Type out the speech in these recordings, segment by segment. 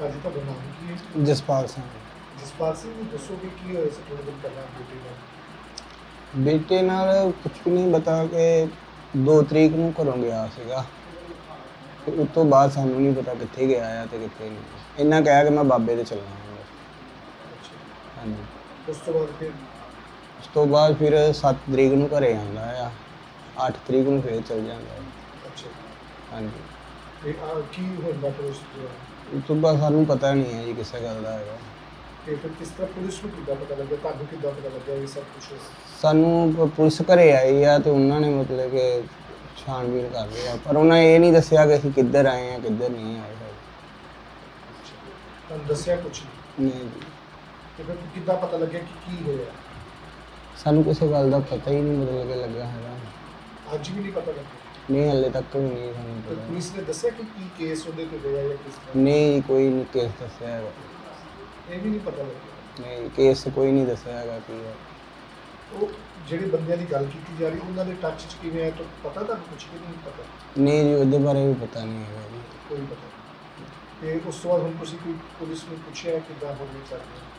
ਭਾਜੀ ਤੁਹਾਡਾ ਨਾਮ ਕੀ ਹੈ? ਜਸਪਾਲ ਸਿੰਘ। ਜਸਪਾਲ ਸਿੰਘ ਨੂੰ ਦੱਸੋਗੇ ਕੀ ਹੋਇਆ ਸੀ ਥੋੜੇ ਦਿਨ ਪਹਿਲਾਂ ਬੇਟੇ ਨਾਲ? ਬੇਟੇ ਨਾਲ ਕੁਝ ਵੀ ਨਹੀਂ ਬਤਾ ਕੇ 2 ਤਰੀਕ ਨੂੰ ਘਰੋਂ ਗਿਆ ਸੀਗਾ। ਤੇ ਉਸ ਤੋਂ ਬਾਅਦ ਸਾਨੂੰ ਨਹੀਂ ਪਤਾ ਕਿੱਥੇ ਗਿਆ ਆ ਤੇ ਕਿੱਥੇ ਨਹੀਂ। ਇੰਨਾ ਕਹਿਆ ਕਿ ਮੈਂ ਬਾਬੇ ਦੇ ਚੱਲਣਾ ਹਾਂ ਅੱਛਾ। ਹਾਂਜੀ। ਉਸ ਤੋਂ ਬਾਅਦ ਫਿਰ? ਉਸ ਤੋਂ ਬਾਅਦ ਫਿਰ 7 ਤਰੀਕ ਨੂੰ ਘਰੇ ਆਉਂਦਾ ਆ। 8 ਤਰੀਕ ਨੂੰ ਫੇਰ ਚੱਲ ਜਾਂਦਾ। ਅੱਛਾ। ਹਾਂਜੀ। ਤੇ ਆ ਕੀ ਹੁੰਦਾ ਫਿਰ ਉਸ ਤੋਂ? ਬਾਅਦ? ਉਸ ਤੋਂ ਬਾਅਦ ਸਾਨੂੰ ਪਤਾ ਨਹੀਂ ਹੈ ਜੀ ਕਿਸੇ ਗੱਲ ਦਾ ਹੈਗਾ। ਤੇ ਫਿਰ ਕਿਸ ਤਰ੍ਹਾਂ ਪੁਲਿਸ ਨੂੰ ਕਿੱਦਾਂ ਪਤਾ ਲੱਗਿਆ? ਤੁਹਾਨੂੰ ਕਿੱਦਾਂ ਪਤਾ ਲੱਗਿਆ ਇਹ ਸਭ ਕੁਝ ਸਾਨੂੰ ਪ- ਪੁਲਿਸ ਘਰੇ ਆਈ ਆ ਤੇ ਉਹਨਾਂ ਨੇ ਮਤਲਬ ਕਿ ਛਾਣਬੀਨ ਕਰ ਰਹੀ ਆ ਪਰ ਉਹਨਾਂ ਇਹ ਨਹੀਂ ਦੱਸਿਆ ਕਿ ਅਸੀਂ ਕਿੱਧਰ ਆਏ ਆ ਕਿੱਧਰ ਨਹੀਂ ਆਏ ਹੈਗੇ। ਤੁਹਾਨੂੰ ਦੱਸਿਆ ਕੁਝ ਨਹੀਂ? ਨਹੀਂ ਜੀ। ਤੇ ਫਿਰ ਕਿੱਦਾਂ ਪਤਾ ਲੱਗਿਆ ਕਿ ਕੀ ਹੋਇਆ? ਸਾਨੂੰ ਕਿਸੇ ਗੱਲ ਦਾ ਪਤਾ ਹੀ ਨਹੀਂ ਮਤਲਬ ਕਿ ਲੱਗਾ ਹੈਗਾ। ਅੱਜ ਵੀ ਨਹੀਂ ਪਤਾ ਲੱਗਿਆ? ਨਹੀਂ ਹਲੇ ਤੱਕ ਵੀ ਨਹੀਂ ਸਾਨੂੰ ਤੇ ਪਤਾ। ਪੁਲਿਸ ਨੇ ਦੱਸਿਆ ਕਿ ਕੀ ਕੇਸ ਉਹਦੇ ਤੇ ਹੋਇਆ ਜਾਂ ਕਿਸ ਤਰ੍ਹਾਂ? ਨਹੀਂ ਕੋਈ ਨਹੀਂ ਕੇਸ ਦੱਸਿਆ ਹੈਗਾ। ਇਹ ਵੀ ਨਹੀਂ ਪਤਾ ਲੱਗਿਆ। ਨਹੀਂ ਕੇਸ ਕੋਈ ਨਹੀਂ ਦੱਸਿਆ ਹੈਗਾ ਕੀ ਹੈ ਉਹ ਜਿਹੜੇ ਬੰਦਿਆਂ ਦੀ ਗੱਲ ਕੀਤੀ ਜਾ ਰਹੀ ਉਹਨਾਂ ਦੇ ਟੱਚ 'ਚ ਕਿਵੇਂ ਹੈ ਤਾਂ ਪਤਾ ਤੁਹਾਨੂੰ ਕੁਝ ਵੀ ਨਹੀਂ ਪਤਾ? ਨਹੀਂ ਜੀ ਉਹਦੇ ਬਾਰੇ ਵੀ ਪਤਾ ਨਹੀਂ ਹੈਗਾ ਜੀ। ਕੋਈ ਪਤਾ ਨਹੀਂ। ਤੇ ਉਸ ਤੋਂ ਬਾਅਦ ਹੁਣ ਤੁਸੀਂ ਕੋਈ ਪੁਲਿਸ ਨੂੰ ਪੁੱਛਿਆ ਕਿੱਦਾਂ ਹੋਣੀ ਚਾਹੀਦੀ ਹੈ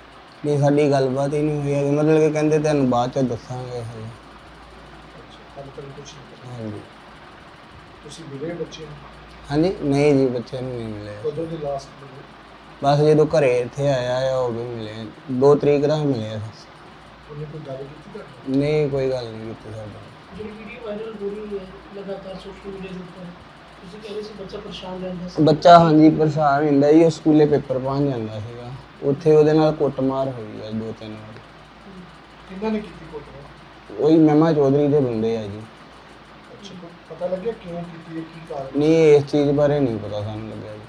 ਨਹੀਂ ਸਾਡੀ ਗੱਲਬਾਤ ਹੀ ਨਹੀਂ ਹੋਈ ਹੈਗੀ। ਮਤਲਬ ਕਿ ਕਹਿੰਦੇ ਤੁਹਾਨੂੰ ਬਾਅਦ ਚ ਦੱਸਾਂਗੇ ਹਲੇ ਅੱਛਾ ਹਾਲੇ ਤੱਕ ਕੁਝ ਨਹੀਂ ਪਤਾ। ਹਾਂਜੀ। ਤੁਸੀਂ ਮਿਲੇ ਬੱਚੇ ਨੂੰ? ਹਾਂਜੀ ਨਹੀਂ ਜੀ ਬੱਚੇ ਨੂੰ ਨਹੀਂ ਮਿਲੇ। ਕਦੋਂ ਦੀ ਲਾਸਟ ਮਿਲੇ? ਬਸ ਜਦੋਂ ਘਰੇ ਇੱਥੇ ਆਇਆ ਆ ਉਹ ਵੀ ਮਿਲੇ। 2 ਤਰੀਕ ਦਾ ਮਿਲੇ ਆ ਬਸ। ਉਹਨੇ ਕੋਈ ਗੱਲ ਕੀਤੀ ਤੁਹਾਡੇ ਨਹੀਂ ਕੋਈ ਗੱਲ ਨਹੀਂ ਕੀਤੀ ਸਾਡੇ ਨਾਲ। ਜਿਹੜੀ ਵੀਡੀਓ ਵਾਇਰਲ ਹੋ ਰਹੀ ਹੈ ਲਗਾਤਾਰ ਸੋਸ਼ਲ ਮੀਡੀਆ ਦੇ ਉੱਪਰ ਤੁਸੀਂ ਕਹਿ ਰਹੇ ਸੀ ਬੱਚਾ ਪਰੇਸ਼ਾਨ ਰਹਿੰਦਾ ਸੀ। ਬੱਚਾ ਹਾਂਜੀ ਪਰੇਸ਼ਾਨ ਹੁੰਦਾ ਜੀ ਉਹ ਸਕੂਲੇ ਪੇਪਰ ਪਾਉਣ ਜਾਂਦਾ ਸੀਗਾ। ਉੱਥੇ ਉਹਦੇ ਨਾਲ ਕੁੱਟਮਾਰ ਹੋਈ ਆ ਦੋ ਤਿੰਨ ਵਾਰ। ਕਿੰਨਾਂ ਨੇ ਕੀਤੀ ਕੋਟਵਾ ਉਹੀ ਮਹਿਮਾ ਚੌਧਰੀ ਦੇ ਬੰਦੇ ਆ ਜੀ। ਕੋਈ ਪਤਾ ਲੱਗਿਆ ਕਿਉਂ ਕੀਤੀ ਹੈ ਕੀ ਕਾਰਨ ਨਹੀਂ ਇਸ ਚੀਜ਼ ਬਾਰੇ ਨਹੀਂ ਪਤਾ ਸਾਨੂੰ ਲੱਗਿਆ ਜੀ।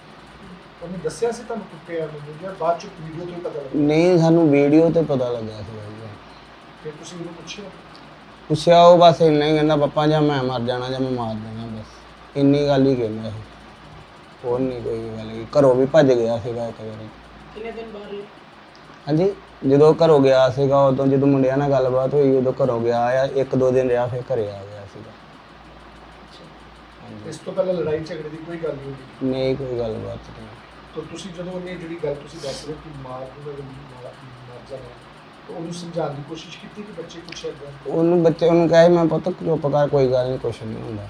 ਉਹਨੇ ਦੱਸਿਆ ਸੀ ਤੁਹਾਨੂੰ ਕੁੱਟਿਆ ਮੈਨੂੰ ਜਾਂ ਬਾਅਦ ਚ ਵੀਡੀਓ ਤੋਂ ਹੀ ਪਤਾ ਲੱਗਿਆ? ਨਹੀਂ ਸਾਨੂੰ ਵੀਡੀਓ ਤੇ ਪਤਾ ਲੱਗਾ ਸੀਗਾ ਜੀ। ਫਿਰ ਤੁਸੀਂ ਉਹਨੂੰ ਪੁੱਛਿਆ? ਪੁੱਛਿਆ ਉਹ ਬਸ ਇੰਨਾ ਹੀ ਕਹਿੰਦਾ ਪਪਾ ਜਾਂ ਮੈਂ ਮਰ ਜਾਣਾ ਜਾਂ ਮੈਂ ਮਾਰ ਦੇਣਾ ਬਸ। ਇੰਨੀ ਗੱਲ ਹੀ ਕਹਿੰਦਾ ਸੀ ਹੋਰ ਨਹੀਂ ਕੋਈ ਗੱਲ ਕੀ ਘਰੋਂ ਵੀ ਭੱਜ ਗਿਆ ਸੀਗਾ ਇੱਕ ਵਾਰੀ। ਕਿੰਨੇ ਦਿਨ ਬਾਅਦ ਇਹ? ਹਾਂਜੀ? ਜਦੋਂ ਘਰੋਂ ਗਿਆ ਸੀਗਾ ਉਦੋਂ ਜਦੋਂ ਮੁੰਡਿਆਂ ਨਾਲ ਗੱਲਬਾਤ ਹੋਈ ਉਦੋਂ ਘਰੋਂ ਗਿਆ ਆ ਇੱਕ ਦੋ ਦਿਨ ਰਿਹਾ ਫਿਰ ਘਰੇ ਆ ਗਿਆ ਸੀਗਾ। ਇਸ ਤੋਂ ਪਹਿਲਾਂ ਲੜਾਈ ਝਗੜੇ ਦੀ ਕੋਈ ਗੱਲ ਨਹੀਂ ਹੋਈ ਨਹੀਂ ਕੋਈ ਗੱਲਬਾਤ ਨਹੀਂ। ਤਾਂ ਤੁਸੀਂ ਜਦੋਂ ਉਹਨੇ ਜਿਹੜੀ ਗੱਲ ਤੁਸੀਂ ਦੱਸ ਰਹੇ ਹੋ ਕਿ ਮਾਰ ਦੂੰਗਾ ਮਾਰ ਮਾਰ ਜਾਣਾ ਤਾਂ ਉਹਨੂੰ ਸਮਝਾਉਣ ਦੀ ਕੋਸ਼ਿਸ਼ ਕੀਤੀ ਕਿ ਬੱਚੇ ਕੁਛ ਏਦਾਂ? ਉਹਨੂੰ ਬੱਚੇ ਉਹਨੂੰ ਕਹੇ ਮੈਂ ਪੁੱਤ ਚੁੱਪ ਕਰ ਕੋਈ ਗੱਲ ਨਹੀਂ ਕੁਛ ਨਹੀਂ ਹੁੰਦਾ।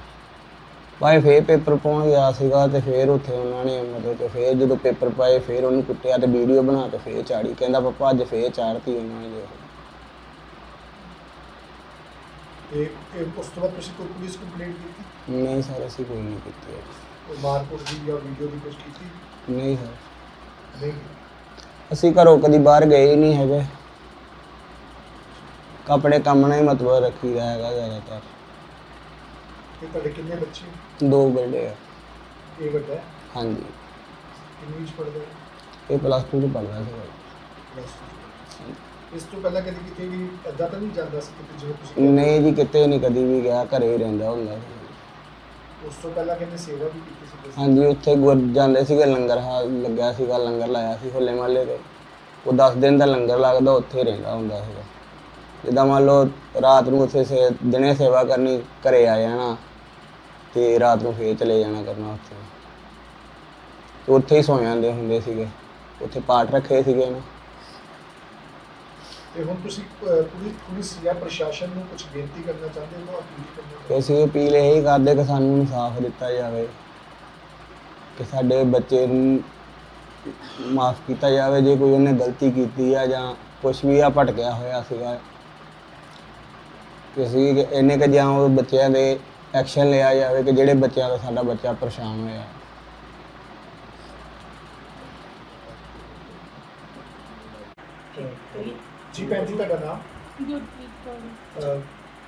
ਭਾਈ ਫੇਰ ਪੇਪਰ ਪਾਉਣ ਗਿਆ ਸੀਗਾ ਤੇ ਫੇਰ ਉੱਥੇ ਉਹਨਾਂ ਨੇ ਮਤਲਬ ਕਿ ਫੇਰ ਜਦੋਂ ਪੇਪਰ ਪਾਏ ਫੇਰ ਉਹਨੂੰ ਕੁੱਟਿਆ ਤੇ ਵੀਡੀਓ ਬਣਾ ਕੇ ਫੇਰ ਚਾੜੀ ਕਹਿੰਦਾ ਪਪਾ ਅੱਜ ਫੇਰ ਚਾੜਤੀ ਉਹਨਾਂ ਨੇ। ਤੇ ਇਹ ਉਸ ਤੋਂ ਬਾਅਦ ਤੁਸੀਂ ਕੋਈ ਪੁਲਿਸ ਕੰਪਲੇਂਟ ਕੀਤੀ? ਨਹੀਂ ਸਰ ਅਸੀਂ ਕੋਈ ਨਹੀਂ ਕੀਤੀ ਹੈ। ਕੋਈ ਮਾਰਕੁੱਟ ਦੀ ਜਾਂ ਵੀਡੀਓ ਦੀ ਕੁਝ ਕੀਤੀ? ਨਹੀਂ ਸਰ। ਨਹੀਂ। ਅਸੀਂ ਘਰੋਂ ਕਦੀ ਬਾਹਰ ਗਏ ਹੀ ਨਹੀਂ ਹੈਗੇ। ਆਪਣੇ ਕੰਮ ਨਾਲ ਹੀ ਮਤਲਬ ਰੱਖੀਦਾ ਹੈਗਾ ਜ਼ਿਆਦਾਤਰ। ਤੇ ਤੁਹਾਡੇ ਕਿੰਨੇ ਬੱਚੇ? ਦੋ ਬਰਡੇ ਆ। ਇਹ ਵੱਡਾ ਹੈ, ਹਾਂਜੀ। ਕਿੰਨੀ ਵਿੱਚ ਪੜਦਾ ਹੈ? ਇਹ ਪਲੱਸ 2 ਚ ਪੜ੍ਹਦਾ two ਚ। ਇਸ ਤੋਂ ਪਹਿਲਾਂ ਕਦੀ ਕਿਤੇ ਵੀ ਏਦਾਂ ਤਾਂ ਨਹੀਂ ਜਾਂਦਾ ਸੀ ਕਿ ਜਿਵੇਂ ਤੁਸੀਂ ਕਹਿੰਦੇ ਨਹੀਂ ਜੀ ਕਿਤੇ ਨਹੀਂ ਕਦੀ ਵੀ ਗਿਆ ਘਰੇ ਹੀ ਰਹਿੰਦਾ ਹੁੰਦਾ ਸੀ। ਉਸ ਤੋਂ ਪਹਿਲਾਂ ਕਹਿੰਦੇ ਸੇਵਾ ਵੀ ਕੀਤੀ ਸੀ ਤੁਸੀਂ। ਹਾਂਜੀ, ਉੱਥੇ ਗੁਰ ਜਾਂਦੇ ਸੀਗੇ, ਲੰਗਰ ਹਾਲ ਲੱਗਿਆ ਸੀਗਾ, ਲੰਗਰ ਲਾਇਆ ਸੀ ਹੋਲੇ ਮਹੱਲੇ ਤੇ। ਉਹ 10 ਦਿਨ ਦਾ ਲੰਗਰ ਲੱਗਦਾ, ਉੱਥੇ ਰਹਿੰਦਾ ਹੁੰਦਾ ਸੀਗਾ। ਜਿੱਦਾਂ ਮੰਨ ਲਓ, ਰਾਤ ਨੂੰ ਉੱਥੇ ਸੇ, ਦਿਨੇ ਸੇਵਾ ਕਰਨੀ, ਘਰੇ ਆ ਜਾਣਾ ਤੇ ਰਾਤ ਨੂੰ ਫੇਰ ਚਲੇ ਜਾਣਾ ਕਰਨਾ ਉੱਥੇ। ਤੇ ਉੱਥੇ ਹੀ ਸੌ ਜਾਂਦੇ ਹੁੰਦੇ ਸੀਗੇ। ਉੱਥੇ ਪਾਠ ਰੱਖੇ ਸੀਗੇ ਨਾ ਤੇ ਹੁਣ ਤੁਸੀਂ ਪੁਲਿਸ ਪੁਲਿਸ ਜਾਂ ਪ੍ਰਸ਼ਾਸਨ ਨੂੰ ਕੁਝ ਬੇਨਤੀ ਕਰਨਾ ਚਾਹੁੰਦੇ ਹੋ ਅਪੀਲ ਕਰਨਾ ਚਾਹੁੰਦੇ ਅਸੀਂ ਅਪੀਲ ਇਹ ਕਰਦੇ ਕਿ ਸਾਨੂੰ ਇਨਸਾਫ ਦਿੱਤਾ ਜਾਵੇ, ਕਿ ਸਾਡੇ ਬੱਚੇ ਨੂੰ ਮਾਫ ਕੀਤਾ ਜਾਵੇ, ਜੇ ਕੋਈ ਉਹਨੇ ਗਲਤੀ ਕੀਤੀ ਆ ਜਾਂ ਕੁਝ ਵੀ ਆ ਭਟਕਿਆ ਹੋਇਆ ਸੀਗਾ। ਕਿ ਅਸੀਂ ਕਿ ਇਹਨੇ ਕਿ ਜਾਂ ਉਹ ਬੱਚਿਆਂ ਦੇ ਐਕਸ਼ਨ ਲਿਆ ਜਾਵੇ ਕਿ ਜਿਹੜੇ ਬੱਚਿਆਂ ਦਾ ਸਾਡਾ ਬੱਚਾ ਪਰੇਸ਼ਾਨ ਹੋਇਆ ਕਰੀ ਜੀ ਭੈਣ ਜੀ ਤੁਹਾਡਾ ਨਾਮ? ਗੁਰਪ੍ਰੀਤ ਕੌਰ। ਅਹ,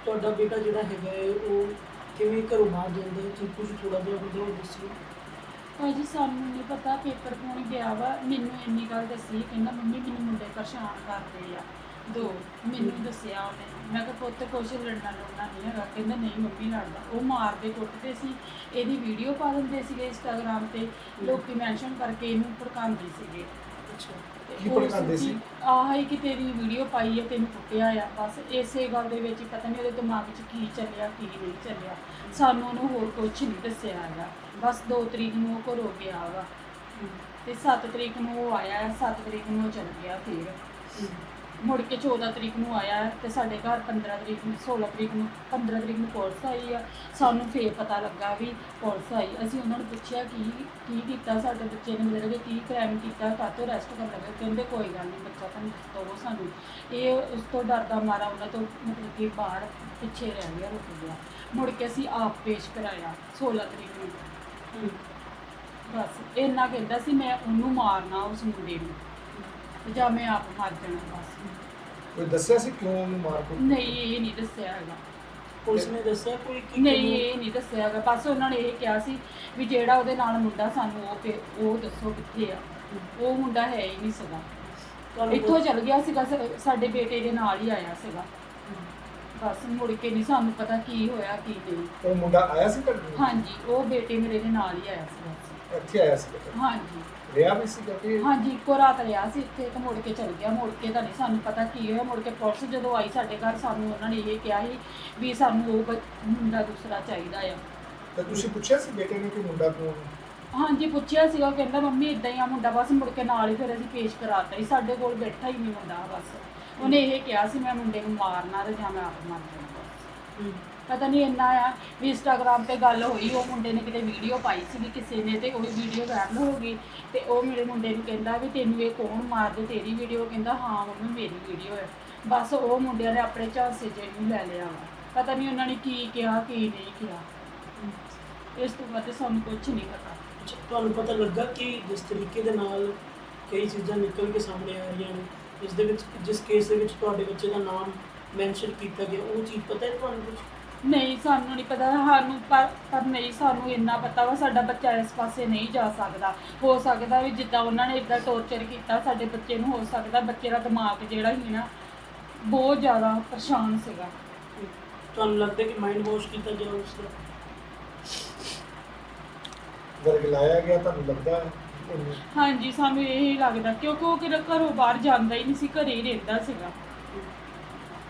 ਤੁਹਾਡਾ ਬੇਟਾ ਜਿਹੜਾ ਹੈਗਾ ਹੈ ਉਹ ਕਿਵੇਂ ਘਰੋਂ ਬਾਹਰ ਜਾਂਦਾ ਹੈ? ਤੁਸੀਂ ਕੁਝ ਥੋੜਾ ਜਿਹਾ ਉਹਦੇ ਬਾਰੇ ਦੱਸਿਓ ਭਾਜੀ ਸਾਨੂੰ ਨਹੀਂ ਪਤਾ ਪੇਪਰ ਪਾਉਣ ਗਿਆ ਵਾ। ਮੈਨੂੰ ਇੰਨੀ ਗੱਲ ਦੱਸੀ ਕਹਿੰਦਾ ਮੰਮੀ ਮੈਨੂੰ ਮੁੰਡੇ ਪਰੇਸ਼ਾਨ ਕਰਦੇ ਆ। ਦੋ ਮੈਨੂੰ ਦੱਸਿਆ ਉਹਨੇ। ਮੈਂ ਕਿਹਾ ਪੁੱਤ ਕੁਛ ਲੜਨਾ ਲੜਨਾ ਨਹੀਂ ਹੈਗਾ। ਕਹਿੰਦਾ ਨਹੀਂ ਮੰਮੀ ਲੜਦਾ। ਉਹ ਮਾਰਦੇ ਕੁੱਟਦੇ ਸੀ। ਇਹਦੀ ਵੀਡੀਓ ਪਾ ਦਿੰਦੇ ਸੀਗੇ ਇੰਸਟਾਗ੍ਰਾਮ ਤੇ। ਲੋਕੀ ਮੈਂਸ਼ਨ ਕਰਕੇ ਇਹਨੂੰ ਭੜਕਾਉਂਦੇ ਸੀਗੇ। ਅੱਛਾ। ਕੀ ਭੜਕਾਉਂਦੇ ਸੀ? ਆਹ ਹੀ ਕਿ ਤੇਰੀ ਵੀਡੀਓ ਪਾਈ ਹੈ ਤੈਨੂੰ ਕੁੱਟਿਆ ਆ ਬਸ ਇਸੇ ਗੱਲ ਦੇ ਵਿੱਚ ਪਤਾ ਨਹੀਂ ਉਹਦੇ ਦਿਮਾਗ 'ਚ ਕੀ ਚੱਲਿਆ ਕੀ ਨਹੀਂ ਚੱਲਿਆ। ਸਾਨੂੰ ਉਹਨੂੰ ਹੋਰ ਕੁਝ ਨਹੀਂ ਦੱਸਿਆ ਹੈਗਾ। ਬਸ 2 ਤਰੀਕ ਨੂੰ ਉਹ ਘਰੋਂ ਗਿਆ ਵਾ। ਤੇ 7 ਤਰੀਕ ਨੂੰ ਉਹ ਆਇਆ 7 ਤਰੀਕ ਨੂੰ ਉਹ ਚਲ ਗਿਆ ਫਿਰ। ਮੁੜ ਕੇ 14 ਤਰੀਕ ਨੂੰ ਆਇਆ ਤੇ ਸਾਡੇ ਘਰ 15 ਤਰੀਕ ਨੂੰ 16 ਤਰੀਕ ਨੂੰ 15 ਤਰੀਕ ਨੂੰ ਪੁਲਿਸ ਆਈ ਆ। ਸਾਨੂੰ ਫੇਰ ਪਤਾ ਲੱਗਾ ਵੀ ਪੁਲਿਸ ਆਈ। ਅਸੀਂ ਉਹਨਾਂ ਨੂੰ ਪੁੱਛਿਆ ਕੀ ਕੀ ਕੀਤਾ ਸਾਡੇ ਬੱਚੇ ਨੇ ਮਤਲਬ ਕਿ ਕੀ ਕ੍ਰਾਈਮ ਕੀਤਾ ਕਾਹਤੋਂ ਅਰੈਸਟ ਕਰਨ ਲੱਗੇ। ਕਹਿੰਦੇ ਕੋਈ ਗੱਲ ਨਹੀਂ ਬੱਚਾ ਤੁਹਾਨੂੰ ਦੱਸੋ ਸਾਨੂੰ। ਇਹ ਉਸ ਤੋਂ ਡਰਦਾ ਮਾਰਾ ਉਹਨਾਂ ਤੋਂ ਮਤਲਬ ਕਿ ਬਾਹਰ ਪਿੱਛੇ ਰਹਿ ਗਿਆ ਰੁਕ ਗਿਆ। ਮੁੜ ਕੇ ਅਸੀਂ ਆਪ ਪੇਸ਼ ਕਰਾਇਆ 16 ਤਰੀਕ ਨੂੰ। ਬਸ ਇੰਨਾ ਕਹਿੰਦਾ ਸੀ ਮੈਂ ਉਹਨੂੰ ਮਾਰਨਾ ਉਸ ਮੁੰਡੇ ਨੂੰ। ਜਾਂ ਮੈਂ ਆਪ ਮਰ ਜਾਣਾ ਬਸ। ਕੋਈ ਦੱਸਿਆ ਸੀ ਕਿਉਂ ਉਹਨੂੰ ਮਾਰ ਕੁੱਟ? ਨਹੀਂ ਇਹ ਨਹੀਂ ਦੱਸਿਆ ਹੈਗਾ। ਪੁਲਿਸ ਨੇ ਦੱਸਿਆ ਕੋਈ ਕੀ ਨਹੀਂ ਇਹ ਨਹੀਂ ਦੱਸਿਆ ਹੈਗਾ। ਬਸ ਉਹਨਾਂ ਨੇ ਇਹ ਕਿਹਾ ਸੀ ਵੀ ਜਿਹੜਾ ਉਹਦੇ ਨਾਲ ਮੁੰਡਾ ਸਾਨੂੰ ਉਹ ਭੇ- ਉਹ ਦੱਸੋ ਕਿੱਥੇ ਆ। ਉਹ ਮੁੰਡਾ ਹੈ ਹੀ ਨਹੀਂ ਸੀਗਾ। ਤੁਹਾਨੂੰ ਇੱਥੋਂ ਚਲ ਗਿਆ ਸੀਗਾ ਸ- ਸਾਡੇ ਬੇਟੇ ਦੇ ਨਾਲ ਹੀ ਆਇਆ ਸੀਗਾ। ਬਸ ਮੁੜ ਕੇ ਨਹੀਂ ਸਾਨੂੰ ਪਤਾ ਕੀ ਹੋਇਆ ਕੀ ਨਹੀਂ। ਉਹ ਮੁੰਡਾ ਆਇਆ ਸੀ ਤੁਹਾਡੇ ਕੋਲ? ਹਾਂਜੀ ਉਹ ਬੇਟੇ ਮੇਰੇ ਦੇ ਨਾਲ ਹੀ ਆਇਆ ਸੀਗਾ ਇੱਥੇ ਆਇਆ ਸੀ। ਹਾਂਜੀ। ਰਿਹਾ ਵੀ ਸੀ ਕਿ ਹਾਂਜੀ ਇੱਕੋ ਰਾਤ ਰਿਹਾ ਸੀ ਇੱਥੇ ਤੇ ਮੁੜ ਕੇ ਚਲ ਗਿਆ ਮੁੜ ਕੇ ਤਾਂ ਨਹੀਂ ਸਾਨੂੰ ਪਤਾ ਕੀ ਹੋਇਆ ਮੁੜ ਕੇ ਪੁਲਿਸ ਜਦੋਂ ਆਈ ਸਾਡੇ ਘਰ ਸਾਨੂੰ ਉਹਨਾਂ ਨੇ ਇਹ ਕਿਹਾ ਸੀ ਵੀ ਸਾਨੂੰ ਉਹ ਬ- ਮੁੰਡਾ ਦੂਸਰਾ ਚਾਹੀਦਾ ਆ। ਤਾਂ ਤੁਸੀਂ ਪੁੱਛਿਆ ਸੀ ਬੇਟੇ ਨੂੰ ਕਿ ਮੁੰਡਾ ਕੌਣ ਹੈ? ਹਾਂਜੀ ਪੁੱਛਿਆ ਸੀਗਾ ਕਹਿੰਦਾ ਮੰਮੀ ਇਦਾਂ ਹੀ ਆ ਮੁੰਡਾ ਬਸ ਮੁੜ ਕੇ ਨਾਲ ਹੀ ਫਿਰ ਅਸੀਂ ਪੇਸ਼ ਕਰਾਤਾ ਸੀ ਸਾਡੇ ਕੋਲ ਬੈਠਾ ਹੀ ਨਹੀਂ ਮੁੰਡਾ ਬਸ। ਉਹਨੇ ਇਹ ਕਿਹਾ ਸੀ ਮੈਂ ਮੁੰਡੇ ਨੂੰ ਮਾਰਨਾ ਤੇ ਜਾਂ ਮੈਂ ਆਪ ਮਰ ਜਾਣਾ ਬਸ। ਪਤਾ ਨਹੀਂ ਇੰਨਾ ਆ ਵੀ ਇੰਸਟਾਗ੍ਰਾਮ ਤੇ ਗੱਲ ਹੋਈ, ਉਹ ਮੁੰਡੇ ਨੇ ਕਿਤੇ ਵੀਡੀਓ ਪਾਈ ਸੀ ਕਿਸੇ ਨੇ ਤੇ ਉਹ ਵੀਡੀਓ ਵਾਇਰਲ ਹੋ ਗਈ ਤੇ ਉਹ ਮੇਰੇ ਮੁੰਡੇ ਨੂੰ ਕਹਿੰਦਾ ਵੀ ਤੈਨੂੰ ਇਹ ਕੌਣ ਮਾਰਦੇ, ਤੇਰੀ ਵੀਡੀਓ ਕਹਿੰਦਾ ਹਾਂ ਮੰਮੀ ਮੇਰੀ ਵੀਡੀਓ ਹੈ ਬਸ ਉਹ ਮੁੰਡਿਆਂ ਨੇ ਆਪਣੇ ਝਾਂਸੇ ਚ ਲੈ ਲਿਆ ਵਾ। ਪਤਾ ਨਹੀਂ ਉਹਨਾਂ ਨੇ ਕੀ ਕਿਹਾ, ਕੀ ਨਹੀਂ ਕਿਹਾ। ਇਸ ਤੋਂ ਬਾਅਦ ਸਾਨੂੰ ਕੁਝ ਨਹੀਂ ਪਤਾ। ਤੁਹਾਨੂੰ ਪਤਾ ਲੱਗਾ ਕਿ ਜਿਸ ਤਰੀਕੇ ਦੇ ਨਾਲ ਕਈ ਚੀਜ਼ਾਂ ਨਿਕਲ ਕੇ ਸਾਹਮਣੇ ਆ ਰਹੀਆਂ ਨੇ, ਇਸ ਦੇ ਵਿੱਚ, ਜਿਸ ਕੇਸ ਦੇ ਵਿੱਚ ਤੁਹਾਡੇ ਬੱਚੇ ਦਾ ਨਾਮ ਮੈਂਸ਼ਨ ਕੀਤਾ ਗਿਆ, ਉਹ ਚੀਜ਼ ਪਤਾ ਹੈ ਤੁਹਾਨੂੰ ਕੁਝ ਨਹੀਂ ਸਾਨੂੰ ਨਹੀਂ ਪਤਾ ਸਾਨੂੰ ਪਰ ਪਰ ਨਹੀਂ ਸਾਨੂੰ ਇੰਨਾ ਪਤਾ ਵਾ ਸਾਡਾ ਬੱਚਾ ਇਸ ਪਾਸੇ ਨਹੀਂ ਜਾ ਸਕਦਾ। ਹੋ ਸਕਦਾ ਵੀ ਜਿੱਦਾਂ ਉਹਨਾਂ ਨੇ ਇਦਾਂ ਟੌਰਚਰ ਕੀਤਾ ਸਾਡੇ ਬੱਚੇ ਨੂੰ ਹੋ ਸਕਦਾ ਬੱਚੇ ਦਾ ਦਿਮਾਗ ਜਿਹੜਾ ਸੀ ਨਾ ਬਹੁਤ ਜ਼ਿਆਦਾ ਪਰੇਸ਼ਾਨ ਸੀਗਾ। ਤੁਹਾਨੂੰ ਲੱਗਦਾ ਕਿ ਮਾਈਂਡ ਵਾਸ਼ ਕੀਤਾ ਗਿਆ ਉਸ ਦਾ? ਵਰਗਲਾਇਆ ਗਿਆ ਤੁਹਾਨੂੰ ਲੱਗਦਾ ਹੈ? ਹਾਂਜੀ ਸਾਨੂੰ ਇਹ ਹੀ ਲੱਗਦਾ ਕਿਉਂਕਿ ਉਹ ਕਿਤੇ ਘਰੋਂ ਬਾਹਰ ਜਾਂਦਾ ਹੀ ਨਹੀਂ ਸੀ ਘਰੇ ਹੀ ਰਹਿੰਦਾ ਸੀਗਾ।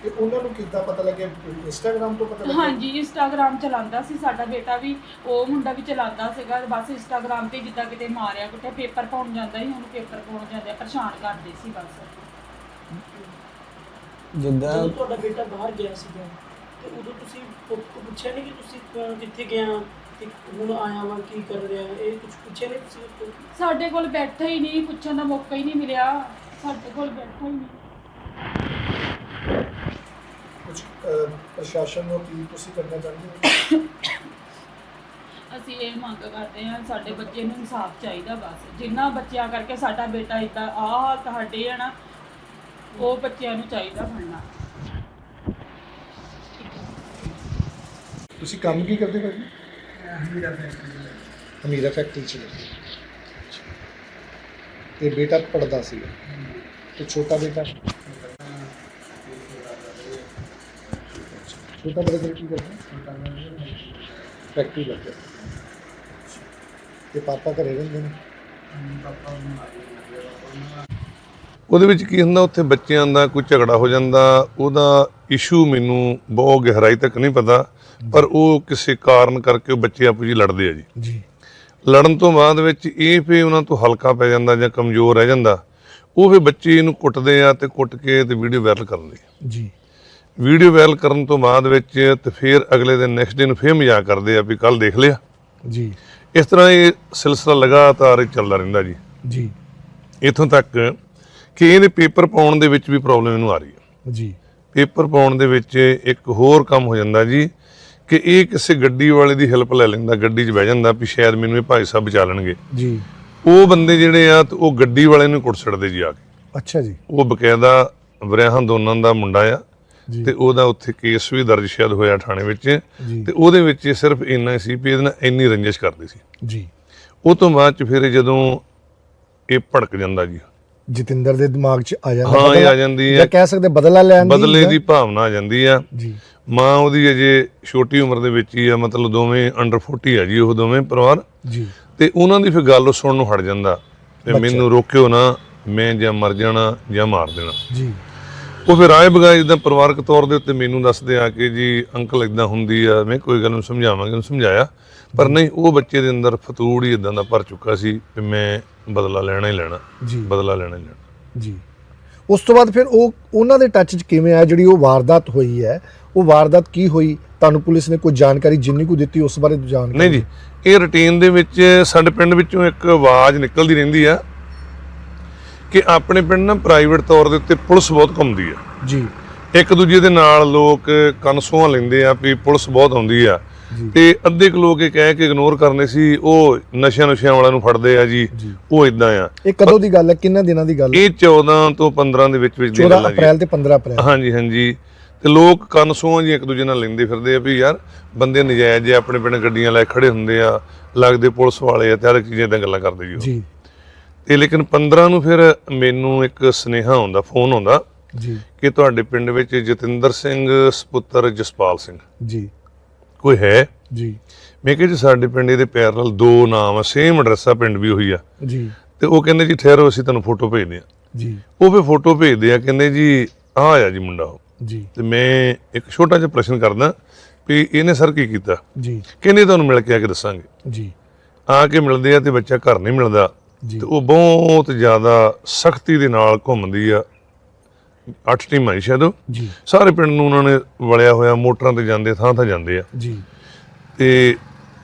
ਕਿ ਉਹਨਾਂ ਨੂੰ ਕਿੱਦਾਂ ਪਤਾ ਲੱਗਿਆ? ਇੰਸਟਾਗ੍ਰam ਤੋਂ ਪਤਾ ਲੱਗਿਆ? ਹਾਂਜੀ ਇੰਸਟਾਗ੍ਰam ਚਲਾਉਂਦਾ ਸੀ ਸਾਡਾ ਬੇਟਾ ਵੀ ਉਹ ਮੁੰਡਾ ਵੀ ਚਲਾਉਂਦਾ ਸੀਗਾ ਬਸ ਇੰਸਟਾਗ੍ਰam ਤੇ ਜਿੱਦਾਂ ਕਿਤੇ ਮਾਰਿਆ ਕਿਤੇ ਪੇਪਰ ਪਾਉਣ ਜਾਂਦਾ ਸੀ ਉਹਨੂੰ ਪੇਪਰ ਪਾਉਣ ਜਾਂਦੇ ਪਰੇਸ਼ਾਨ ਕਰਦੇ ਸੀ ਬਸ। ਜਿੱਦਾਂ ਜਦੋਂ ਤੁਹਾਡਾ ਬੇਟਾ ਬਾਹਰ ਗਿਆ ਸੀਗਾ ਤੇ ਉਦੋਂ ਤੁਸੀਂ ਪੁ- ਪੁੱਛਿਆ ਨਹੀਂ ਕਿ ਤੁਸੀਂ ਕੌਣ ਕਿੱਥੇ ਗਿਆ ਤੇ ਹੁਣ ਆਇਆ ਵਾ ਕੀ ਕਰ ਰਿਹਾ ਇਹ ਕੁਝ ਪੁੱਛਿਆ ਨਹੀਂ ਤੁਸੀਂ ਉਸ ਤੋਂ? ਸਾਡੇ ਕੋਲ ਬੈਠਾ ਹੀ ਨਹੀਂ ਪੁੱਛਣ ਦਾ ਮੌਕਾ ਹੀ ਨਹੀਂ ਮਿਲਿਆ। ਸਾਡੇ ਕੋਲ ਬੈਠਾ ਹੀ ਨਹੀਂ ਕੁਝ ਪ੍ਰਸ਼ਾਸਨ ਨੂੰ ਅਪੀਲ ਤੁਸੀਂ ਕਰਨਾ ਚਾਹੁੰਦੇ ਹੋ? ਅਸੀਂ ਇਹ ਮੰਗ ਕਰਦੇ ਹਾਂ ਸਾਡੇ ਬੱਚੇ ਨੂੰ ਇਨਸਾਫ ਚਾਹੀਦਾ ਬਸ। ਜਿੰਨਾ ਬੱਚਿਆਂ ਕਰਕੇ ਸਾਡਾ ਬੇਟਾ ਇਦਾਂ ਆਹ ਹਾਲਤ ਸਾਡੇ ਆ ਨਾ ਉਹ ਬੱਚਿਆਂ ਨੂੰ ਚਾਹੀਦਾ ਬਣਨਾ। ਤੁਸੀਂ ਕੰਮ ਕੀ ਕਰਦੇ ਭਾਜੀ? ਅਮੀਰਾ ਫੈਕਟਰੀ ਚ ਲੱਗੇ। ਤੇ ਬੇਟਾ ਪੜਦਾ ਸੀ ਤੇ ਛੋਟਾ ਬੇਟਾ? ਛੋਟਾ ਬ੍ਰਦਰ ਕੀ ਕਰਦਾ ਫੈਕਟਰੀ ਲੱਗਾ ਤੇ ਪਾਪਾ ਘਰੇ ਰਹਿੰਦੇ ਨੇ? ਉਹਦੇ ਵਿੱਚ ਕੀ ਹੁੰਦਾ ਉੱਥੇ ਬੱਚਿਆਂ ਦਾ ਕੋਈ ਝਗੜਾ ਹੋ ਜਾਂਦਾ ਉਹਦਾ ਇਸ਼ੂ ਮੈਨੂੰ ਬਹੁਤ ਗਹਿਰਾਈ ਤੱਕ ਨਹੀਂ ਪਤਾ ਪਰ ਉਹ ਕਿਸੇ ਕਾਰਨ ਕਰਕੇ ਉਹ ਬੱਚੇ ਆਪਸ ਵਿੱਚ ਲੜਦੇ ਆ ਜੀ। ਜੀ। ਲੜਨ ਤੋਂ ਬਾਅਦ ਵਿੱਚ ਇਹ ਫੇ ਉਹਨਾਂ ਤੋਂ ਹਲਕਾ ਪੈ ਜਾਂਦਾ ਜਾਂ ਕਮਜ਼ੋਰ ਰਹਿ ਜਾਂਦਾ ਉਹ ਫੇ ਬੱਚੇ ਇਹਨੂੰ ਕੁੱਟਦੇ ਆ ਤੇ ਕੁੱਟ ਕੇ ਤੇ ਵੀਡੀਓ ਵਾਇਰਲ ਕਰਦੇ ਆ। ਜੀ। ਵੀਡੀਓ ਵਾਇਰਲ ਕਰਨ ਤੋਂ ਬਾਅਦ ਵਿੱਚ ਤੇ ਫਿਰ ਅਗਲੇ ਦਿਨ ਨੈਕਸਟ ਦਿਨ ਫੇਰ ਮਜ਼ਾਕ ਕਰਦੇ ਆ ਵੀ ਕੱਲ ਦੇਖ ਲਿਆ। ਜੀ। ਇਸ ਤਰ੍ਹਾਂ ਇਹ ਸਿਲਸਿਲਾ ਲਗਾਤਾਰ ਚੱਲਦਾ ਰਹਿੰਦਾ ਜੀ। ਜੀ। ਇਥੋਂ ਤੱਕ ਕਿ ਇਹਦੇ ਪੇਪਰ ਪਾਉਣ ਦੇ ਵਿੱਚ ਵੀ ਪ੍ਰੋਬਲਮ ਇਹਨੂੰ ਆ ਰਹੀ ਹੈ। ਜੀ। ਪੇਪਰ ਪਾਉਣ ਦੇ ਵਿੱਚ ਇੱਕ ਹੋਰ ਕੰਮ ਹੋ ਜਾਂਦਾ ਜੀ ਕਿ ਇਹ ਕਿਸੇ ਗੱਡੀ ਵਾਲੇ ਦੀ ਹੈਲਪ ਲੈ ਲੈਂਦਾ ਗੱਡੀ 'ਚ ਬਹਿ ਜਾਂਦਾ ਵੀ ਸ਼ਾਇਦ ਮੈਨੂੰ ਇਹ ਭਾਈ ਸਾਹਿਬ ਬਚਾ ਲੈਣਗੇ। ਜੀ। ਉਹ ਬੰਦੇ ਜਿਹੜੇ ਆ ਤੇ ਉਹ ਗੱਡੀ ਵਾਲੇ ਨੂੰ ਕੁੱਟ ਛੱਡਦੇ ਜੀ ਆ ਕੇ। ਅੱਛਾ ਜੀ। ਉਹ ਬਕਾਇਦਾ ਵਰਿਆਹਾਂ ਦੋਨਾਂ ਦਾ ਮੁੰਡਾ ਆ ਤੇ ਉਹਦਾ ਉੱਥੇ ਕੇਸ ਵੀ ਦਰਜ ਸ਼ਾਇਦ ਹੋਇਆ ਥਾਣੇ ਵਿੱਚ। ਜੀ। ਤੇ ਉਹਦੇ ਵਿੱਚ ਸਿਰਫ ਇੰਨਾ ਹੀ ਸੀ ਵੀ ਇਹਦੇ ਨਾਲ ਇੰਨੀ ਰੰਜਿਸ਼ ਕਰਦੇ ਸੀ। ਜੀ। ਉਹ ਤੋਂ ਬਾਅਦ ਚ ਫਿਰ ਜਦੋਂ ਇਹ ਭੜਕ ਜਾਂਦਾ ਜੀ। ਜਤਿੰਦਰ ਦੇ ਦਿਮਾਗ 'ਚ ਆ ਜਾਂਦਾ ਹਾਂ ਇਹ ਆ ਜਾਂਦੀ ਜਾਂ ਹੈ ਕਹਿ ਸਕਦੇ ਬਦਲਾ ਲੈਣ ਬਦਲੇ ਦੀ ਭਾਵਨਾ ਆ ਜਾਂਦੀ ਆ ਜੀ। ਮਾਂ ਉਹਦੀ ਅਜੇ ਛੋਟੀ ਉਮਰ ਦੇ ਵਿੱਚ ਹੀ ਆ ਮਤਲਬ ਦੋਵੇਂ ਅੰਡਰ 40 ਆ ਜੀ ਉਹ ਦੋਵੇਂ ਪਰਿਵਾਰ। ਜੀ। ਤੇ ਉਹਨਾਂ ਦੀ ਫਿਰ ਗੱਲ ਸੁਣਨ ਨੂੰ ਹਟ ਜਾਂਦਾ। ਤੇ ਮੈਨੂੰ ਰੋਕਿਓ ਨਾ ਮੈਂ ਜਾਂ ਮਰ ਜਾਣਾ ਜਾਂ ਮਾਰ ਦੇਣਾ। ਜੀ। ਉਹ ਫਿਰ ਰਾਏ ਬਗਾਏ ਜਿੱਦਾਂ ਪਰਿਵਾਰਕ ਤੌਰ ਦੇ ਉੱਤੇ ਮੈਨੂੰ ਦੱਸਦੇ ਆ ਕਿ ਜੀ ਅੰਕਲ ਇਦਾਂ ਹੁੰਦੀ ਆ ਮੈਂ ਕੋਈ ਗੱਲ ਨੂੰ ਸਮਝਾਵਾਂਗੇ ਉਹਨੂੰ ਸਮਝਾਇਆ। ਪਰ ਨਹੀਂ ਉਹ ਬੱਚੇ ਦੇ ਅੰਦਰ ਫਤੂੜ ਹੀ ਇਦਾਂ ਦਾ ਭਰ ਚੁੱਕਾ ਸੀ ਕਿ ਮੈਂ ਬਦਲਾ ਲੈਣਾ ਹੀ ਲੈਣਾ ਜੀ। ਬਦਲਾ ਲੈਣਾ ਹੀ ਲੈਣਾ। ਜੀ। ਉਸ ਤੋਂ ਬਾਅਦ ਫਿਰ ਉਹ ਉਹਨਾਂ ਦੇ ਟੱਚ 'ਚ ਕਿਵੇਂ ਆਇਆ ਜਿਹੜੀ ਉਹ ਵਾਰਦਾਤ ਹੋਈ ਹੈ? ਉਹ ਵਾਰਦਾਤ ਕੀ ਹੋਈ? ਤੁਹਾਨੂੰ ਪੁਲਿਸ ਨੇ ਕੋਈ ਜਾਣਕਾਰੀ ਜਿੰਨੀ ਕੁ ਦਿੱਤੀ ਉਸ ਬਾਰੇ ਜਾਣਕਾਰੀ? ਨਹੀਂ ਜੀ ਇਹ ਰੁਟੀਨ ਦੇ ਵਿੱਚ ਸਾਡੇ ਪਿੰਡ ਵਿੱਚੋਂ ਇੱਕ ਆਵਾਜ਼ ਨਿਕਲਦੀ ਰਹਿੰਦੀ ਆ। ਕਿ ਆਪਣੇ ਪਿੰਡ ਨਾ ਪ੍ਰਾਈਵੇਟ ਤੌਰ ਦੇ ਉੱਤੇ ਪੁਲਿਸ ਬਹੁਤ ਘੁੰਮਦੀ ਆ। ਜੀ। ਇੱਕ ਦੂਜੇ ਦੇ ਨਾਲ ਲੋਕ ਕਨਸੂਆਂ ਲੈਂਦੇ ਆ ਵੀ ਪੁਲਿਸ ਬਹੁਤ ਆਉਂਦੀ ਆ। ਤੇ ਅੱਧੇ ਕੁ ਲੋਕ ਇਹ ਕਹਿ ਕੇ ਇਗਨੋਰ ਕਰਨੇ ਸੀ ਉਹ ਨਸ਼ਿਆਂ ਨੁਸ਼ਿਆਂ ਵਾਲਿਆਂ ਨੂੰ ਫੜਦੇ ਆ ਜੀ ਉਹ ਇਦਾਂ ਆ। ਇਹ ਕਦੋਂ ਦੀ ਗੱਲ ਹੈ ਕਿੰਨਾ ਦਿਨਾਂ ਦੀ ਗੱਲ ਹੈ ਇਹ 14 ਤੋਂ 15 ਦੇ ਵਿੱਚ ਵਿੱਚ ਦੀ 14 ਗੱਲ ਆ ਜੀ। ਅਪ੍ਰੈਲ ਤੇ 15 ਅਪ੍ਰੈਲ। ਹਾਂਜੀ ਹਾਂਜੀ। ਤੇ ਲੋਕ ਕਨਸੂਆਂ ਜੀ ਇੱਕ ਦੂਜੇ ਨਾਲ ਲੈਂਦੇ ਫਿਰਦੇ ਆ ਵੀ ਯਾਰ ਬੰਦੇ ਨਜਾਇਜ਼ ਜੇ ਆਪਣੇ ਪਿੰਡ ਗੱਡੀਆਂ ਲੈ ਖੜੇ ਹੁੰਦੇ ਆ ਲੱਗਦੇ ਪੁਲਿਸ ਵਾਲੇ ਆ ਤੇ ਹਰ ਇੱਕ ਚੀਜ਼ਾਂ ਦੀਆਂ ਗੱਲਾਂ ਕਰਦੇ ਜੀ। ਜੀ। ਤੇ ਲੇਕਿਨ 15 ਨੂੰ ਫਿਰ ਮੈਨੂੰ ਇੱਕ ਸੁਨੇਹਾ ਆਉਂਦਾ ਫੋਨ ਆਉਂਦਾ ਜੀ। ਕਿ ਤੁਹਾਡੇ ਪਿੰਡ ਵਿੱਚ ਜਤਿੰਦਰ ਸਿੰਘ ਸੁਪੁੱਤਰ ਜਸਪਾਲ ਸਿੰਘ। ਜੀ। ਕੋਈ ਹੈ? ਜੀ। ਮੈਂ ਕਿਹਾ ਜੀ ਸਾਡੇ ਪਿੰਡ ਇਹਦੇ ਪੈਰਲ ਦੋ ਨਾਮ ਆ ਸੇਮ ਐਡਰੈਸ ਆ ਪਿੰਡ ਵੀ ਉਹੀ ਆ। ਜੀ। ਤੇ ਉਹ ਕਹਿੰਦੇ ਜੀ ਠਹਿਰੋ ਅਸੀਂ ਤੁਹਾਨੂੰ ਫੋਟੋ ਭੇਜਦੇ ਆ ਜੀ। ਉਹ ਫਿਰ ਫੋਟੋ ਭੇਜਦੇ ਆ ਕਹਿੰਦੇ ਜੀ ਆਹ ਆ ਜੀ ਮੁੰਡਾ ਉਹ। ਜੀ। ਤੇ ਮੈਂ ਇੱਕ ਛੋਟਾ ਜਿਹਾ ਪ੍ਰਸ਼ਨ ਕਰਦਾ ਵੀ ਇਹਨੇ ਸਰ ਕੀ ਕੀਤਾ? ਜੀ। ਕਹਿੰਦੇ ਤੁਹਾਨੂੰ ਮਿਲ ਕੇ ਆ ਕੇ ਦੱਸਾਂਗੇ। ਜੀ। ਆ ਕੇ ਮਿਲਦੇ ਆ ਤੇ ਬੱਚਾ ਘਰ ਨਹੀਂ ਮਿਲਦਾ। ਤੇ ਉਹ ਬਹੁਤ ਜ਼ਿਆਦਾ ਸਖਤੀ ਦੇ ਨਾਲ ਘੁੰਮਦੀ ਆ। ਅੱਠ ਟੀਮਾਂ ਸੀ ਸ਼ਾਇਦ। ਜੀ। ਸਾਰੇ ਪਿੰਡ ਨੂੰ ਉਹਨਾਂ ਨੇ ਵਲਿਆ ਹੋਇਆ ਮੋਟਰਾਂ ਤੇ ਜਾਂਦੇ ਥਾਂ ਥਾਂ ਜਾਂਦੇ ਆ। ਜੀ। ਤੇ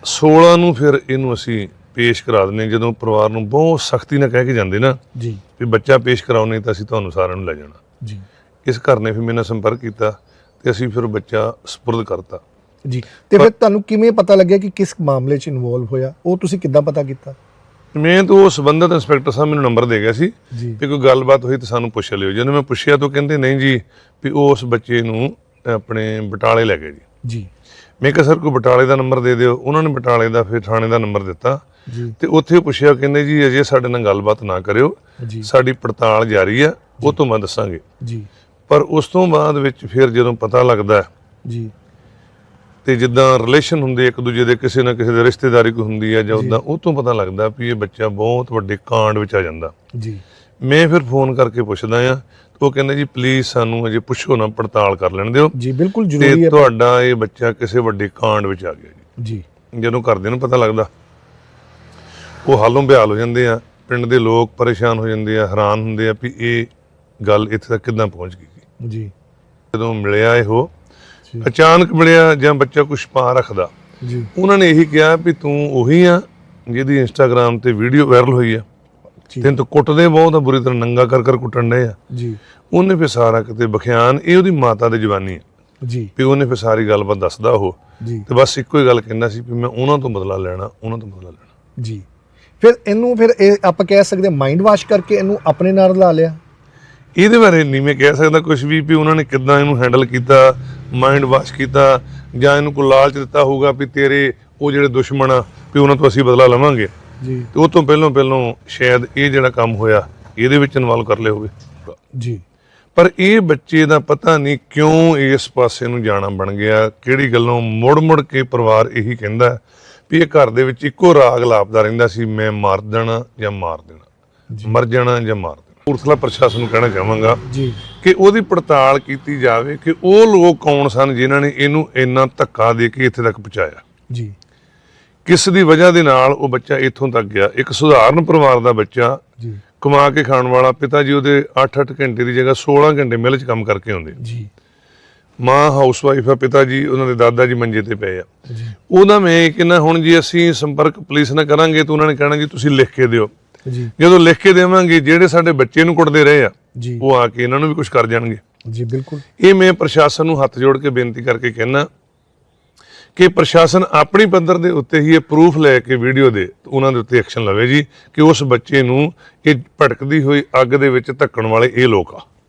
16 ਨੂੰ ਫਿਰ ਇਹਨੂੰ ਅਸੀਂ ਪੇਸ਼ ਕਰਾ ਦਿੰਦੇ ਹਾਂ। ਜਦੋਂ ਪਰਿਵਾਰ ਨੂੰ ਬਹੁਤ ਸਖਤੀ ਨਾਲ ਕਹਿ ਕੇ ਜਾਂਦੇ ਨਾ ਜੀ। ਵੀ ਬੱਚਾ ਪੇਸ਼ ਨਹੀਂ ਤਾਂ ਅਸੀਂ ਤੁਹਾਨੂੰ ਸਾਰਿਆਂ ਨੂੰ ਲੈ ਜਾਣਾ। ਜੀ। ਇਸ ਘਰ ਨੇ ਫਿਰ ਮੇਰੇ ਨਾਲ ਸੰਪਰਕ ਕੀਤਾ ਤੇ ਅਸੀਂ ਫਿਰ ਬੱਚਾ ਸਪੁਰਦ ਕਰਤਾ। ਜੀ। ਤੇ ਫਿਰ ਤੁਹਾਨੂੰ ਕਿਵੇਂ ਪਤਾ ਲੱਗਿਆ ਕਿ ਕਿਸ ਮਾਮਲੇ 'ਚ ਇਨਵੋਲਵ ਹੋਇਆ? ਉਹ ਤੁਸੀਂ ਕਿੱਦਾਂ ਪਤਾ ਕੀਤਾ? ਮੈਂ ਤਾਂ ਉਹ ਸੰਬੰਧਤ ਇੰਸਪੈਕਟਰ ਸਾਹਿਬ ਮੈਨੂੰ ਨੰਬਰ ਦੇ ਗਿਆ ਸੀ ਵੀ ਕੋਈ ਗੱਲਬਾਤ ਹੋਈ ਤਾਂ ਸਾਨੂੰ ਪੁੱਛ ਲਿਓ। ਜਦੋਂ ਮੈਂ ਪੁੱਛਿਆ ਤਾਂ ਕਹਿੰਦੇ ਨਹੀਂ ਜੀ ਵੀ ਉਹ ਉਸ ਬੱਚੇ ਨੂੰ ਆਪਣੇ ਬਟਾਲੇ ਲੈ ਗਏ ਜੀ। ਜੀ। ਮੈਂ ਕਿਹਾ ਸਰ ਕੋਈ ਬਟਾਲੇ ਦਾ ਨੰਬਰ ਦੇ ਦਿਓ। ਉਹਨਾਂ ਨੇ ਬਟਾਲੇ ਦਾ ਫਿਰ ਥਾਣੇ ਦਾ ਨੰਬਰ ਦਿੱਤਾ। ਤੇ ਉੱਥੇ ਪੁੱਛਿਆ ਕਹਿੰਦੇ ਜੀ ਅਜੇ ਸਾਡੇ ਨਾਲ ਗੱਲਬਾਤ ਨਾ ਕਰਿਓ। ਸਾਡੀ ਪੜਤਾਲ ਜਾਰੀ ਆ ਉਹ ਤੋਂ ਮੈਂ ਦੱਸਾਂਗੇ। ਜੀ। ਪਰ ਉਸ ਤੋਂ ਬਾਅਦ ਵਿੱਚ ਫਿਰ ਜਦੋਂ ਪਤਾ ਲੱਗਦਾ ਜੀ। ਤੇ ਜਿੱਦਾਂ ਰਿਲੇਸ਼ਨ ਹੁੰਦੇ ਇੱਕ ਦੂਜੇ ਦੇ ਕਿਸੇ ਨਾ ਕਿਸੇ ਦੇ ਰਿਸ਼ਤੇਦਾਰੀ ਕੋਈ ਹੁੰਦੀ ਆ ਜਾਂ ਉਦਾਂ ਉਹ ਤੋਂ ਪਤਾ ਲੱਗਦਾ ਵੀ ਇਹ ਬੱਚਾ ਬਹੁਤ ਵੱਡੇ ਕਾਂਡ ਵਿੱਚ ਆ ਜਾਂਦਾ। ਜੀ। ਮੈਂ ਫਿਰ ਫੋਨ ਕਰਕੇ ਪੁੱਛਦਾ ਆ ਉਹ ਕਹਿੰਦੇ ਜੀ ਪਲੀਜ਼ ਸਾਨੂੰ ਅਜੇ ਪੁੱਛੋ ਨਾ ਪੜਤਾਲ ਕਰ ਲੈਣ ਦਿਓ। ਜੀ ਬਿਲਕੁਲ ਜ਼ਰੂਰੀ ਹੈ। ਤੁਹਾਡਾ ਇਹ ਬੱਚਾ ਕਿਸੇ ਵੱਡੇ ਕਾਂਡ ਵਿੱਚ ਆ ਗਿਆ ਜੀ। ਜੀ। ਜਦੋਂ ਘਰਦਿਆਂ ਨੂੰ ਪਤਾ ਲੱਗਦਾ ਉਹ ਹਾਲੋਂ ਬਿਹਾਲ ਹੋ ਜਾਂਦੇ ਆ ਪਿੰਡ ਦੇ ਲੋਕ ਪਰੇਸ਼ਾਨ ਹੋ ਜਾਂਦੇ ਆ ਹੈਰਾਨ ਹੁੰਦੇ ਆ ਵੀ ਇਹ ਗੱਲ ਇੱਥੇ ਤੱਕ ਕਿੱਦਾਂ ਪਹੁੰਚ ਗਈ ਜੀ। ਜਦੋਂ ਮਿਲਿਆ ਇਹੋ। ਅਚਾਨਕ ਮਿਲਿਆ ਜਾਂ ਬੱਚਾ ਕੁਛ ਪਾ ਰੱਖਦਾ। ਜੀ। ਉਹਨਾਂ ਨੇ ਇਹੀ ਕਿਹਾ ਵੀ ਤੂੰ ਉਹੀ ਆ ਜਿਹਦੀ ਇੰਸਟਾਗ੍ਰam ਤੇ ਵੀਡੀਓ ਵਾਇਰਲ ਹੋਈ ਆ। ਤੈਨੂੰ ਤਾਂ ਕੁੱਟਦੇ ਬਹੁਤ ਆ ਬੁਰੀ ਤਰ੍ਹਾਂ ਨੰਗਾ ਕਰ ਕਰ ਕੁੱਟਣ ਡਏ ਆ। ਜੀ। ਉਹਨੇ ਫਿਰ ਸਾਰਾ ਕਿਤੇ ਬਖਿਆਨ ਇਹ ਉਹਦੀ ਮਾਤਾ ਦੀ ਜਵਾਨੀ ਆ। ਜੀ। ਵੀ ਉਹਨੇ ਫਿਰ ਸਾਰੀ ਗੱਲਬਾਤ ਦੱਸਦਾ ਉਹ। ਤੇ ਬਸ ਇੱਕੋ ਹੀ ਗੱਲ ਕਹਿੰਦਾ ਸੀ ਵੀ ਮੈਂ ਉਹਨਾਂ ਤੋਂ ਬਦਲਾ ਲੈਣਾ ਉਹਨਾਂ ਤੋਂ ਬਦਲਾ ਲੈਣਾ। ਜੀ। ਫਿਰ ਇਹਨੂੰ ਫਿਰ ਇਹ ਆਪਾਂ ਕਹਿ ਸਕਦੇ ਮਾਈਂਡ ਵਾਸ਼ ਕਰਕੇ ਇਹਨੂੰ ਆਪਣੇ ਨਾਲ ਲਾ ਲਿਆ। ਇਹਦੇ ਬਾਰੇ ਨਹੀਂ ਮੈਂ ਕਹਿ ਸਕਦਾ ਕੁਝ ਵੀ ਵੀ ਉਹਨਾਂ ਨੇ ਕਿੱਦਾਂ ਇਹਨੂੰ ਹੈਂਡਲ ਕੀਤਾ ਮਾਈਂਡ ਵਾਸ਼ ਕੀਤਾ ਜਾਂ ਇਹਨੂੰ ਕੋਈ ਲਾਲਚ ਦਿੱਤਾ ਹੋਊਗਾ ਵੀ ਤੇਰੇ ਉਹ ਜਿਹੜੇ ਦੁਸ਼ਮਣ ਆ ਵੀ ਉਹਨਾਂ ਤੋਂ ਅਸੀਂ ਬਦਲਾ ਲਵਾਂਗੇ। ਜੀ। ਤੇ ਉਹ ਤੋਂ ਪਹਿਲਾਂ ਪਹਿਲਾਂ ਸ਼ਾਇਦ ਇਹ ਜਿਹੜਾ ਕੰਮ ਹੋਇਆ ਇਹਦੇ ਵਿੱਚ ਇਨਵੋਲਵ ਕਰ ਲਿਆ ਹੋਵੇ। ਜੀ। ਪਰ ਇਹ ਬੱਚੇ ਦਾ ਪਤਾ ਨਹੀਂ ਕਿਉਂ ਇਸ ਪਾਸੇ ਨੂੰ ਜਾਣਾ ਬਣ ਗਿਆ ਕਿਹੜੀ ਗੱਲੋਂ ਮੁੜ-ਮੁੜ ਕੇ ਪਰਿਵਾਰ ਇਹੀ ਕਹਿੰਦਾ ਵੀ ਇਹ ਘਰ ਦੇ ਵਿੱਚ ਇੱਕੋ ਰਾਗ ਲਾਪਦਾ ਰਹਿੰਦਾ ਸੀ ਮੈਂ ਮਾਰ ਦੇਣਾ ਜਾਂ ਮਾਰ ਦੇਣਾ ਮਰ ਜਾਣਾ ਜਾਂ ਮਾਰ ਦੇਣਾ। ਕਪੂਰਥਲਾ ਪ੍ਰਸ਼ਾਸਨ ਨੂੰ ਕਹਿਣਾ ਚਾਹਾਂਗਾ ਜੀ। ਕਿ ਉਹਦੀ ਪੜਤਾਲ ਕੀਤੀ ਜਾਵੇ ਕਿ ਉਹ ਲੋਕ ਕੌਣ ਸਨ ਜਿਨ੍ਹਾਂ ਨੇ ਇਹਨੂੰ ਇੰਨਾ ਧੱਕਾ ਦੇ ਕੇ ਇੱਥੇ ਤੱਕ ਪਹੁੰਚਾਇਆ। ਜੀ। ਕਿਸ ਦੀ ਵਜ੍ਹਾ ਦੇ ਨਾਲ ਉਹ ਬੱਚਾ ਇੱਥੋਂ ਤੱਕ ਗਿਆ? ਇੱਕ ਸੁਧਾਰਨ ਪਰਿਵਾਰ ਦਾ ਬੱਚਾ ਜੀ। ਕਮਾ ਕੇ ਖਾਣ ਵਾਲਾ ਪਿਤਾ ਜੀ ਉਹਦੇ 8-8 ਘੰਟੇ ਦੀ ਜਗ੍ਹਾ 16 ਘੰਟੇ ਮਿਲ 'ਚ ਕੰਮ ਕਰਕੇ ਆਉਂਦੇ ਜੀ। ਮਾਂ ਹਾਊਸਵਾਈਫ ਆ ਪਿਤਾ ਜੀ ਉਹਨਾਂ ਦੇ ਦਾਦਾ ਜੀ ਮੰਜੇ ਤੇ ਪਏ ਆ। ਜੀ। ਉਹਦਾ ਮੈਂ ਕਹਿੰਦਾ ਹੁਣ ਜੀ ਅਸੀਂ ਸੰਪਰਕ ਪੁਲਿਸ ਨਾਲ ਕਰਾਂਗੇ ਤਾਂ ਉਹਨਾਂ ਨੇ ਕਹਿਣਾ ਜੀ ਤੁਸੀਂ ਲਿਖ ਕੇ ਦਿਓ। ਜੀ। ਜਦੋਂ ਲਿਖ ਕੇ ਦੇਵਾਂਗੇ ਜਿਹੜੇ ਸਾਡੇ ਬੱਚੇ ਨੂੰ ਕੁੱਟਦੇ ਰਹੇ ਆ ਜੀ। ਉਹ ਆ ਕੇ ਇਹਨਾਂ ਨੂੰ ਵੀ ਕੁਝ ਕਰ ਜਾਣਗੇ। ਜੀ ਬਿਲਕੁਲ। ਇਹ ਮੈਂ ਪ੍ਰਸ਼ਾਸਨ ਨੂੰ ਹੱਥ ਜੋੜ ਕੇ ਬੇਨਤੀ ਕਰਕੇ ਕਹਿਣਾ ਕਿ ਪ੍ਰਸ਼ਾਸਨ ਆਪਣੀ ਪੱਧਰ ਦੇ ਉੱਤੇ ਹੀ ਇਹ ਪ੍ਰੂਫ ਲੈ ਕੇ ਵੀਡੀਓ ਦੇ ਉਹਨਾਂ ਦੇ ਉੱਤੇ ਐਕਸ਼ਨ ਲਵੇ ਜੀ ਕਿ ਉਸ ਬੱਚੇ ਨੂੰ ਇਹ ਭਟਕਦੀ ਹੋਈ ਅੱਗ ਦੇ ਵਿੱਚ ਧੱਕਣ ਵਾਲੇ ਇਹ ਲੋਕ ਆ।